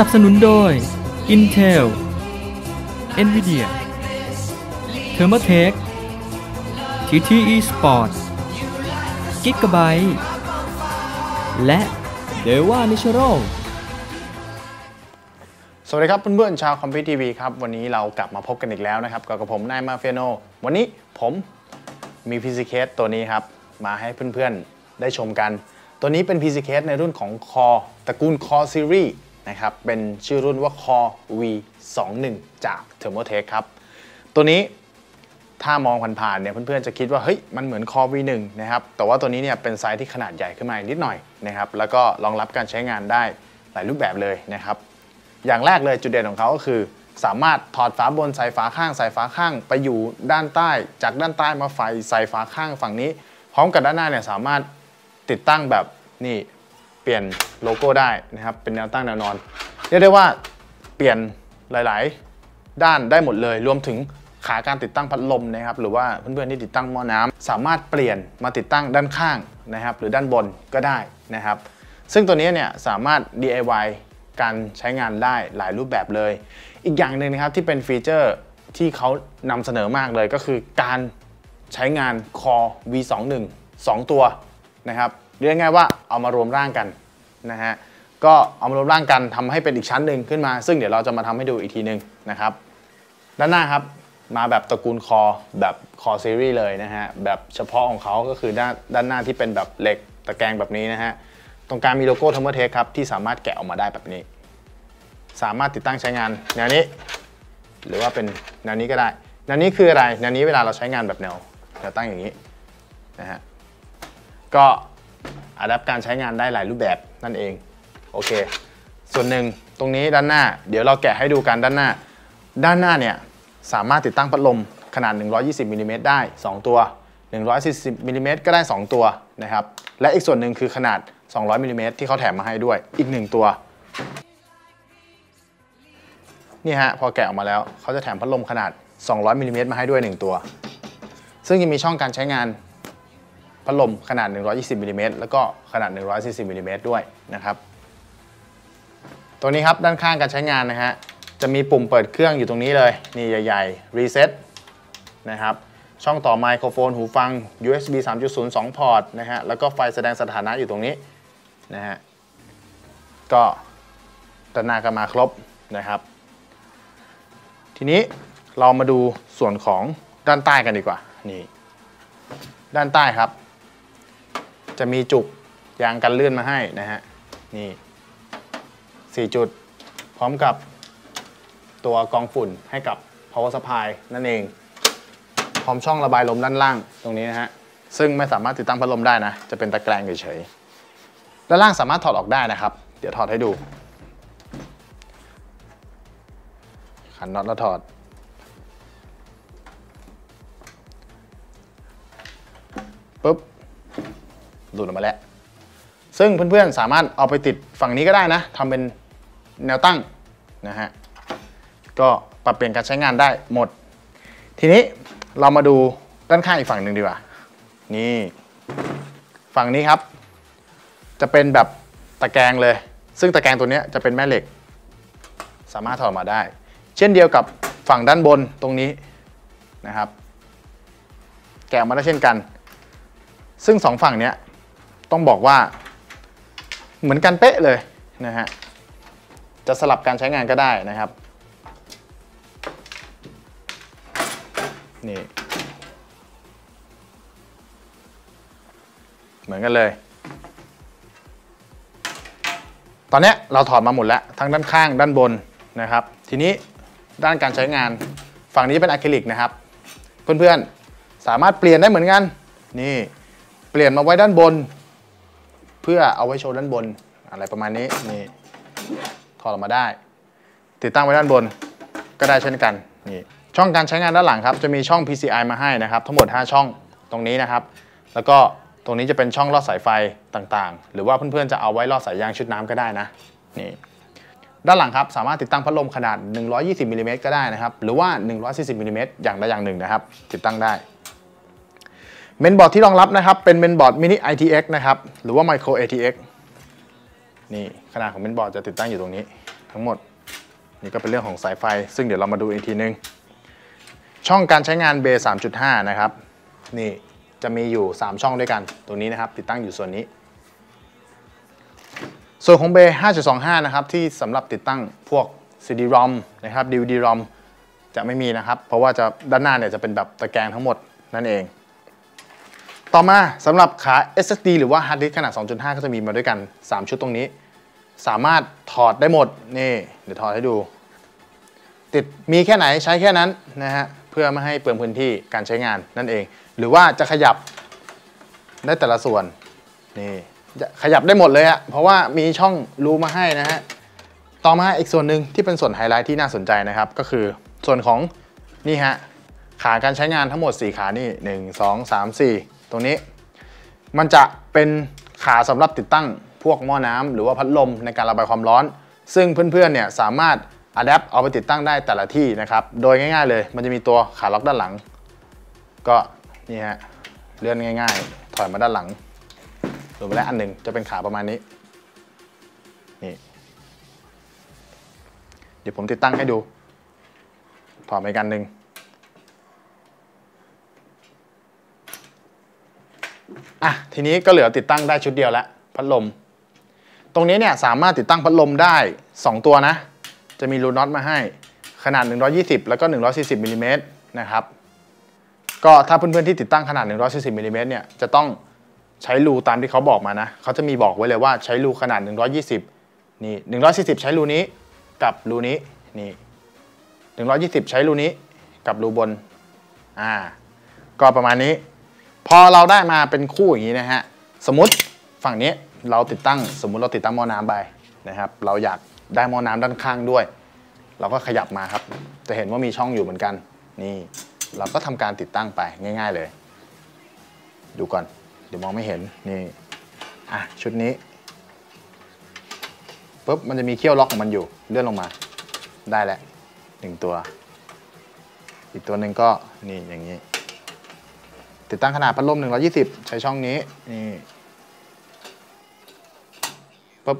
นับสนุนโดย Intel Nvidia Thermaltake TTE Sport Gigabyte และ Deva Natural สวัสดีครับเพื่อนๆชาวคอมพิวทีวีครับ วันนี้เรากลับมาพบกันอีกแล้วนะครับ กับผมนายมาเฟโน วันนี้ผมมีพีซีเคสตัวนี้ครับ มาให้เพื่อนๆได้ชมกัน ตัวนี้เป็นพีซีเคสในรุ่นของคอตระกูลคอซีรีส์ นะครับ เป็นชื่อรุ่นว่าคอ V21 จาก Thermaltake ครับ ตัวนี้ถ้ามองผ่านๆเนี่ยเพื่อนๆจะคิดว่าเฮ้ยมันเหมือนคอ V1 นะครับ แต่ว่าตัวนี้เนี่ยเป็นไซส์ที่ขนาดใหญ่ขึ้นมาอีกนิดหน่อยนะครับ แล้วก็รองรับการใช้งานได้หลายรูปแบบเลยนะครับ อย่างแรกเลยจุดเด่นของเขาก็คือ สามารถถอดฝาบนใส่ฝาข้างใส่ฝาข้างไปอยู่ด้านใต้ จากด้านใต้มาไฟใส่ฝาข้างฝั่งนี้ พร้อมกับด้านหน้าเนี่ยสามารถติดตั้งแบบนี่ เปลี่ยนโลโก้ได้นะครับเป็นแนวตั้งแนวนอน เรียกได้ว่าเปลี่ยนหลาย ๆ ด้านได้หมดเลย รวมถึงขาการติดตั้งพัดลมนะครับหรือว่าเพื่อนๆที่ติดตั้งหม้อน้ำสามารถเปลี่ยนมาติดตั้งด้านข้างนะครับหรือด้านบนก็ได้นะครับ ซึ่งตัวนี้เนี่ยสามารถ DIY การใช้งานได้หลายรูปแบบเลย อีกอย่างหนึ่งนะครับที่เป็นฟีเจอร์ที่เขานำเสนอมากเลยก็คือการใช้งาน Core V21 2 ตัวนะครับ เรียกง่ายว่าเอามารวมร่างกันนะฮะก็เอามารวมร่างกันทำให้เป็นอีกชั้นหนึ่งขึ้นมา ซึ่งเดี๋ยวเราจะมาทำให้ดูอีกทีหนึ่งนะครับ ด้านหน้าครับมาแบบตระกูลคอแบบคอซีรีส์เลยนะฮะแบบเฉพาะของเขาก็คือด้านด้านหน้าที่เป็นแบบเหล็กตะแกรงแบบนี้นะฮะตรงกลางมีโลโก้ทัมเมอร์เทคครับที่สามารถแกะออกมาได้แบบนี้ สามารถติดตั้งใช้งานแนวนี้ หรือว่าเป็นแนวนี้ก็ได้แนวนี้คืออะไรแนวนี้เวลาเราใช้งานแบบแนวแนวตั้งอย่างนี้นะฮะก็ อัดแอปการใช้งานได้หลายรูปแบบนั่นเอง โอเค ส่วนหนึ่งตรงนี้ด้านหน้า เดี๋ยวเราแกะให้ดูกันด้านหน้า ด้านหน้าเนี่ยสามารถติดตั้งพัดลมขนาด 120มิลลิเมตรได้ 2 ตัว 140มิลลิเมตรก็ได้ 2 ตัวนะครับ และอีกส่วนหนึ่งคือขนาด 200มิลลิเมตรที่เขาแถมมาให้ด้วย อีก 1 ตัว นี่ฮะ พอแกะออกมาแล้วเขาจะแถมพัดลมขนาด 200มิลลิเมตรมาให้ด้วย 1 ตัว ซึ่งยังมีช่องการใช้งาน พัดลมขนาด 120มิลลิเมตรแล้วก็ขนาด 140มิลลิเมตรด้วยนะครับตัวนี้ครับด้านข้างการใช้งานนะฮะจะมีปุ่มเปิดเครื่องอยู่ตรงนี้เลย นี่ใหญ่ๆ Reset นะครับช่องต่อไมโครโฟน หูฟัง USB 3.0 2 พอร์ตนะฮะแล้วก็ไฟแสดงสถานะอยู่ตรงนี้นะฮะก็ด้านหน้าก็มาครบนะครับ ทีนี้เรามาดูส่วนของด้านใต้กันดีกว่านี่ด้านใต้ครับ จะมีจุกยางกันลื่นมาให้นะฮะ นี่ 4 จุด พร้อมกับตัวกองฝุ่นให้กับ power supply นั่นเอง พร้อมช่องระบายลมด้านล่างตรงนี้นะฮะ ซึ่งไม่สามารถติดตั้งพัดลมได้นะ จะเป็นตะแกรงเฉยๆ ด้านล่างสามารถถอดออกได้นะครับ เดี๋ยวถอดให้ดู ขันน็อตแล้วถอดปุ๊บ หลุดออกมาแล้ว ซึ่งเพื่อนๆสามารถเอาไปติดฝั่งนี้ก็ได้นะทำเป็นแนวตั้งนะฮะก็ปรับเปลี่ยนการใช้งานได้หมด ทีนี้เรามาดูด้านข้างอีกฝั่งหนึ่งดีกว่า นี่ ฝั่งนี้ครับ จะเป็นแบบตะแกรงเลย ซึ่งตะแกรงตัวนี้จะเป็นแม่เหล็ก สามารถถอดมาได้ เช่นเดียวกับฝั่งด้านบนตรงนี้นะครับ แกะออกมาได้เช่นกัน ซึ่งสองฝั่งเนี้ย ต้องบอกว่าเหมือนกันเป๊ะเลยนะฮะ จะสลับการใช้งานก็ได้นะครับ นี่ เหมือนกันเลย ตอนนี้เราถอดมาหมดแล้ว ทั้งด้านข้างด้านบนนะครับ ทีนี้ด้านการใช้งานฝั่งนี้เป็นอะคริลิกนะครับ เพื่อนๆ สามารถเปลี่ยนได้เหมือนกัน นี่ เปลี่ยนมาไว้ด้านบน เพื่อเอาไว้โชว์ด้านบนอะไรประมาณนี้นี่ถอดออกมาได้ ติดตั้งไว้ด้านบนก็ได้เช่นกันนี่ช่องการใช้งานด้านหลังครับจะมีช่อง PCI มาให้นะครับ ทั้งหมด 5 ช่องตรงนี้นะครับ แล้วก็ตรงนี้จะเป็นช่องลอดสายไฟต่างๆ หรือว่าเพื่อนๆจะเอาไว้ลอดสายยางชุดน้ำก็ได้นะนี่ด้านหลังครับสามารถติดตั้งพัดลมขนาด 120มิลลิเมตรก็ได้นะครับ หรือว่า 140มิลลิเมตรอย่างใดอย่างหนึ่งนะครับ ติดตั้งได้ เมนบอร์ดที่รองรับนะครับ เป็นเมนบอร์ด mini ITX นะครับ หรือว่า micro ATX นี่ขนาดของเมนบอร์ดจะติดตั้งอยู่ตรงนี้ ทั้งหมด นี่ก็เป็นเรื่องของสายไฟ ซึ่งเดี๋ยวเรามาดูอีกทีนึง ช่องการใช้งานเบย์3.5นะครับ นี่จะมีอยู่ 3 ช่องด้วยกันตรงนี้นะครับ ติดตั้งอยู่ส่วนนี้ ส่วนของเบย์5.25 นะครับ ที่สำหรับติดตั้งพวก CD-ROM นะครับ DVD-ROM จะไม่มีนะครับ เพราะว่าจะด้านหน้าเนี่ยจะเป็นแบบตะแกรงทั้งหมดนั่นเอง ต่อมาสำหรับขา SSD หรือว่า hard disk ขนาด 2.5 ก็จะมีมาด้วยกัน 3 ชุดตรงนี้ สามารถถอดได้หมด นี่ เดี๋ยวถอดให้ดู ติดมีแค่ไหนใช้แค่นั้นนะฮะ เพื่อไม่ให้เปลืองพื้นที่การใช้งานนั่นเอง หรือว่าจะขยับได้แต่ละส่วน นี่ขยับได้หมดเลยอะเพราะว่ามีช่องรูมาให้นะฮะ ต่อมาอีกส่วนหนึ่งที่เป็นส่วนไฮไลท์ที่น่าสนใจนะครับ ก็คือส่วนของนี่ฮะ ขาการใช้งานทั้งหมด 4 ขานี่ 1 2 3 4 ตรงนี้ มันจะเป็นขาสำหรับติดตั้งพวกหม้อน้ำหรือว่าพัดลมในการระบายความร้อน ซึ่งเพื่อนๆเนี่ยสามารถอัดแอปเอาไปติดตั้งได้แต่ละที่นะครับ โดยง่ายๆเลย มันจะมีตัวขาล็อกด้านหลัง ก็นี่ฮะเลื่อนง่ายๆ ถอยมาด้านหลังหรือไปแล้วอันหนึ่งจะเป็นขาประมาณนี้นี่เดี๋ยวผมติดตั้งให้ดูถอดไปกันหนึ่ง อะทีนี้ก็เหลือติดตั้งได้ชุดเดียวแล้วพัดลม ตรงนี้เนี่ยสามารถติดตั้งพัดลมได้ 2 ตัวนะ จะมีรูน็อตมาให้ขนาด 120 แล้วก็ 140มิลลิเมตรนะครับก็ถ้าเพื่อนๆที่ติดตั้งขนาด 140มิลลิเมตรเนี่ยจะต้องใช้รูตามที่เขาบอกมานะเขาจะมีบอกไว้เลยว่าใช้รูขนาด 120 นี่ 140 ใช้รูนี้กับรูนี้นี่ 120 ใช้รูนี้กับรูบนอ่าก็ประมาณนี้ พอเราได้มาเป็นคู่อย่างนี้นะฮะ สมมติฝั่งนี้เราติดตั้งสมมุติเราติดตั้งหม้อน้ำไปนะครับ เราอยากได้หม้อน้ำด้านข้างด้วย เราก็ขยับมาครับ จะเห็นว่ามีช่องอยู่เหมือนกัน นี่เราก็ทำการติดตั้งไปง่าย ๆเลย ดูก่อน เดี๋ยวมองไม่เห็นนี่อะชุดนี้ปุ๊บมันจะมีเขี้ยวล็อกของมันอยู่เลื่อนลงมา ได้แล้วหนึ่งตัว อีกตัวหนึ่งก็นี่อย่างนี้ ติดตั้งขนาดพัดลม 120 ใช้ช่องนี้ นี่ปุ๊บ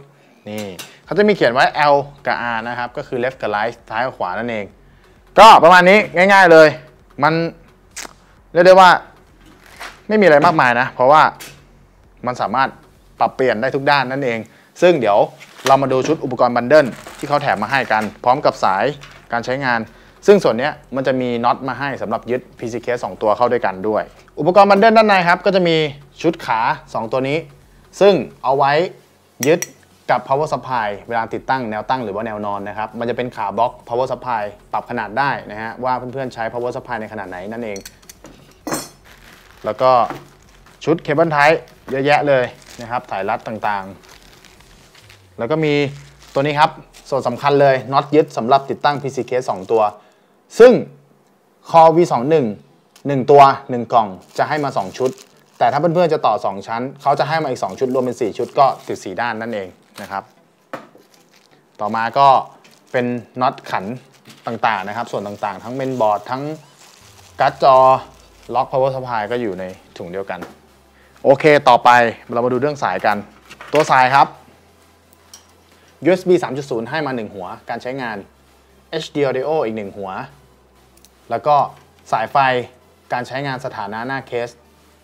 นี่ เขาจะมีเขียนไว้ L กับ R นะครับ ก็คือ left กับ right ซ้ายกับขวานั่นเอง ก็ประมาณนี้ง่ายๆเลย มันเรียกได้ว่า ไม่มีอะไรมากมายนะ เพราะว่ามันสามารถปรับเปลี่ยนได้ทุกด้านนั่นเอง ซึ่งเดี๋ยวเรามาดูชุดอุปกรณ์บันเดิลที่เขาแถมมาให้กัน พร้อมกับสายการใช้งาน ซึ่งส่วนนี้มันจะมีน็อตมาให้สำหรับยึด PC case 2ตัวเข้าด้วยกันด้วย อุปกรณ์บันเดิลด้านในครับ ก็จะมีชุดขา 2 ตัวนี้ ซึ่งเอาไว้ยึดกับ power supply เวลาติดตั้งแนวตั้งหรือว่าแนวนอนนะครับ มันจะเป็นขาบล็อก power supply ปรับขนาดได้นะฮะว่าเพื่อนๆใช้ power supply ในขนาดไหนนั่นเอง แล้วก็ชุดเคเบิลไทป์เยอะแยะเลยนะครับสายรัดต่างๆ แล้วก็มีตัวนี้ครับส่วนสำคัญเลยน็อตยึดสำหรับติดตั้ง PC case 2ตัว ซึ่ง Core V21 1 ตัว 1 กล่องจะให้มา 2 ชุด แต่ถ้าเพื่อนๆจะต่อ 2 ชั้น เขาจะให้มาอีก 2 ชุด รวมเป็น 4 ชุดก็ติด4ด้านนั่นเองนะครับ ต่อมาก็เป็นน็อตขันต่างๆนะครับ ส่วนต่างๆ ทั้งเมนบอร์ดทั้งการ์ดจอล็อก power supply ก็อยู่ในถุงเดียวกัน โอเคต่อไปเรามาดูเรื่องสายกัน ตัวสายครับ USB 3.0 ให้มา 1 หัวการใช้งาน HD Audio อีก 1 หัว แล้วก็สายไฟการใช้งานสถานะหน้าเคส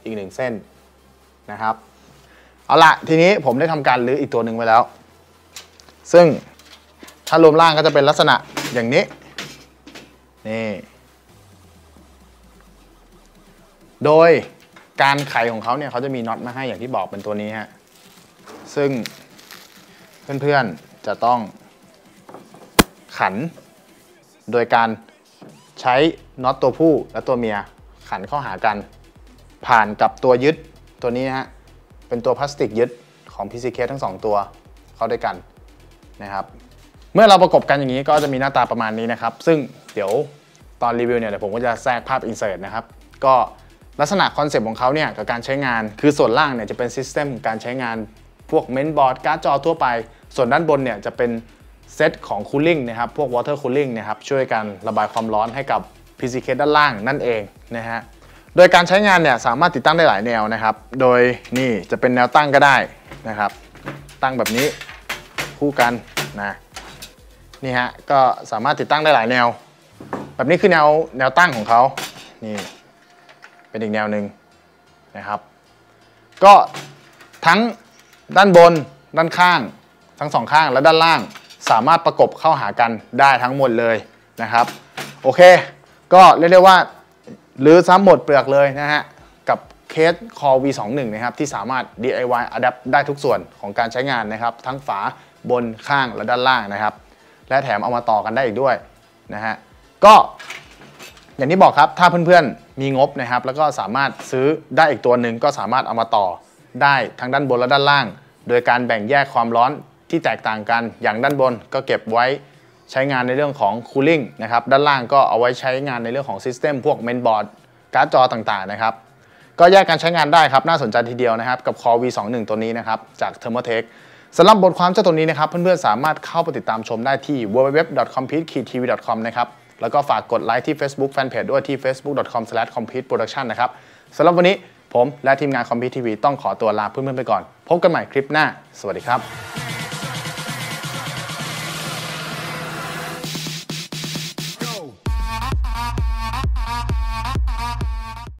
อีก1เส้นนะครับ เอาละทีนี้ผมได้ทำการรื้ออีกตัวหนึ่งไว้แล้ว ซึ่งถ้ารวมล่างก็จะเป็นลักษณะอย่างนี้ นี่ โดยการไขของเขาเนี่ยเขาจะมีน็อตมาให้อย่างที่บอกเป็นตัวนี้ฮะ ซึ่งเพื่อนๆจะต้องขันโดยการ ใช้น็อตตัวผู้และตัวเมียขันเข้าหากัน ผ่านกับตัวยึดตัวนี้นะฮะเป็นตัวพลาสติกยึดของ PC case ทั้ง 2 ตัวเข้าด้วยกันนะครับ เมื่อเราประกบกันอย่างนี้ก็จะมีหน้าตาประมาณนี้นะครับ ซึ่งเดี๋ยวตอนรีวิวเนี่ยเดี๋ยวผมก็จะแทรกภาพอินเสิร์ตนะครับ ก็ลักษณะคอนเซปต์ของเขาเนี่ยกับการใช้งานคือส่วนล่างเนี่ยจะเป็นซิสเต็มการใช้งานพวกเมนบอร์ดการ์ดจอทั่วไป ส่วนด้านบนเนี่ยจะเป็น เซตของคูลิ่งนะครับ พวกวอเตอร์คูลิ่งนะครับ ช่วยกันระบายความร้อนให้กับ PC case ด้านล่างนั่นเองนะฮะ โดยการใช้งานเนี่ยสามารถติดตั้งได้หลายแนวนะครับ โดยนี่จะเป็นแนวตั้งก็ได้นะครับ ตั้งแบบนี้คู่กันนะนี่ฮะก็สามารถติดตั้งได้หลายแนว แบบนี้คือแนวแนวตั้งของเขานี่เป็นอีกแนวหนึ่งนะครับ ก็ทั้งด้านบน ด้านข้าง ทั้งสองข้างและด้านล่าง สามารถประกบเข้าหากันได้ทั้งหมดเลยนะครับ โอเค ก็เรียกได้ว่าหรือซ้ำหมดเปลือกเลยนะฮะ กับเคส Core V21 นะครับ ที่สามารถ DIY Adapt ได้ทุกส่วนของการใช้งานนะครับ ทั้งฝาบนข้างและด้านล่างนะครับ และแถมเอามาต่อกันได้อีกด้วยนะฮะ ก็อย่างที่บอกครับ ถ้าเพื่อนๆมีงบนะครับ แล้วก็สามารถซื้อได้อีกตัวหนึ่งก็สามารถเอามาต่อได้ทั้งด้านบนและด้านล่าง โดยการแบ่งแยกความร้อน ที่แตกต่างกันอย่างด้านบนก็เก็บไว้ใช้งานในเรื่องของ cooling นะครับด้านล่างก็เอาไว้ใช้งานในเรื่องของ system พวก mainboard การ์ดจอต่างๆนะครับก็แยกการใช้งานได้ครับน่าสนใจทีเดียวนะครับกับ Core V21 ตัวนี้นะครับจาก Thermotech สำหรับบทความเจ้าตัวนี้นะครับ เพื่อนๆ สามารถเข้าไปติดตามชมได้ที่ www.compete-tv.com นะครับ แล้วก็ฝากกดไลค์ที่ Facebook Fanpage ด้วยที่ facebook.com/competeproduction นะครับสำหรับวันนี้ผมและทีมงาน Compete TV ต้องขอตัวลาเพื่อนๆไปก่อน พบกันใหม่คลิปหน้า สวัสดีครับ